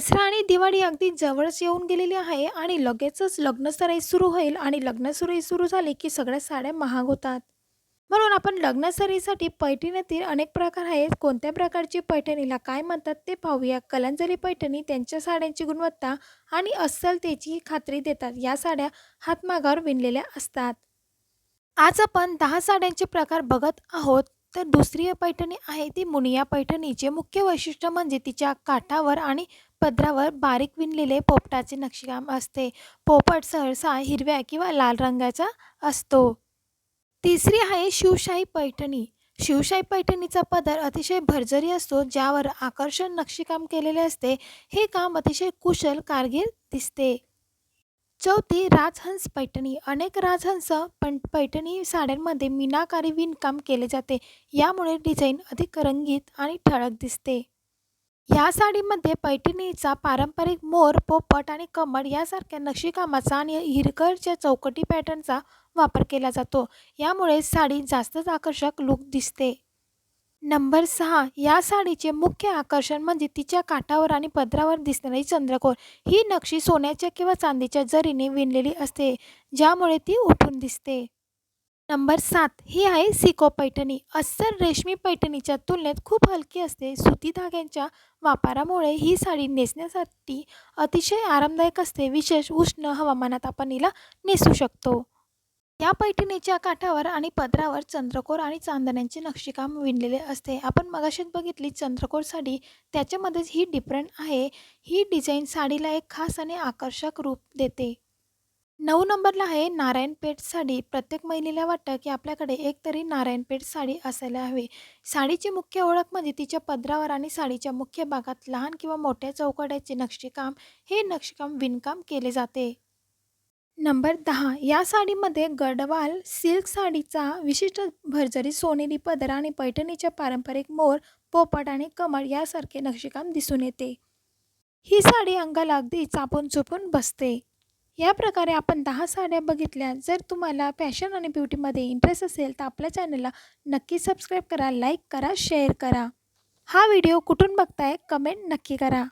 दसरा आणि दिवाळी अगदी जवळच येऊन गेलेली आहे आणि लगेचच लग्नसराई सुरू होईल आणि लग्नसराई सुरू झाली की सगळ्या साड्या महाग होतात. म्हणून आपण लग्नसराईसाठी पैठणीतील अनेक प्रकार आहेत. कोणत्या प्रकारची पैठणीला काय म्हणतात ते पाहूया. कलांजली पैठणी त्यांच्या साड्यांची गुणवत्ता आणि अस्सलतेची खात्री देतात. या साड्या हातमागावर विणलेल्या असतात. आज आपण दहा साड्यांचे प्रकार बघत आहोत. तर दुसरी पैठणी आहे ती मुनिया पैठणीचे. मुख्य वैशिष्ट्य म्हणजे तिच्या काठावर आणि पदरावर बारीक विणलेले पोपटाचे नक्षीकाम असते. पोपट सहसा हिरव्या किंवा लाल रंगाचा असतो. तिसरी आहे शिवशाही पैठणी. शिवशाही पैठणीचा पदर अतिशय भरजरी असतो ज्यावर आकर्षण नक्षीकाम केलेले असते. हे काम अतिशय कुशल कारगीर दिसते. चौथी राजहंस पैठणी अनेक राजहंस पण पैठणी साड्यांमध्ये मीनाकारी विणकाम केले जाते. यामुळे डिझाईन अधिक रंगीत आणि ठळक दिसते. या साडीमध्ये पैठणीचा पारंपरिक मोर पोपट आणि कमळ यासारख्या नक्षीकामाचा आणि हिरकरच्या चौकटी पॅटर्नचा वापर केला जातो. यामुळे साडी जास्तच आकर्षक लुक दिसते. नंबर सहा या साडीचे मुख्य आकर्षण म्हणजे तिच्या काठावर आणि पदरावर दिसणारी चंद्रकोर. ही नक्षी सोन्याच्या किंवा चांदीच्या जरीने विणलेली असते ज्यामुळे ती उठून दिसते. नंबर सात ही आहे सिको पैठणी. अस्सल रेशमी पैठणीच्या तुलनेत खूप हलकी असते. सुती धाग्यांच्या वापरामुळे ही साडी नेसण्यासाठी अतिशय आरामदायक असते. विशेष उष्ण हवामानात आपण हिला नेसू शकतो. या पैठणीच्या काठावर आणि पदरावर चंद्रकोर आणि चांदण्यांचे नक्षीकाम विणलेले असते. आपण मगाशीच बघितली चंद्रकोर साडी त्याच्यामध्येच ही डिफरंट आहे. ही डिझाईन साडीला एक खास आणि आकर्षक रूप देते. नऊ नंबरला आहे नारायणपेठ साडी. प्रत्येक महिलेला वाटतं की आपल्याकडे एक तरी नारायणपेठ साडी असायला हवी. साडीची मुख्य ओळख म्हणजे तिच्या पदरावर आणि साडीच्या मुख्य भागात लहान किंवा मोठ्या चौकड्याचे नक्षीकाम. हे नक्षीकाम विणकाम केले जाते. नंबर दहा या साडीमध्ये गडवाल सिल्क साडीचा विशिष्ट भरजरी सोनेरी पदर आणि पैठणीच्या पारंपरिक मोर पोपट आणि कमळ यासारखे नक्षीकाम दिसून येते. ही साडी अंगाला अगदी चापून चुपून बसते. या प्रकारे आपण दहा साड्या बघितल्या. जर तुम्हाला फॅशन आणि ब्युटीमध्ये इंटरेस्ट असेल तर आपल्या चॅनलला नक्की सबस्क्राईब करा लाईक करा शेअर करा. हा व्हिडिओ कुठून बघताय? कमेंट नक्की करा.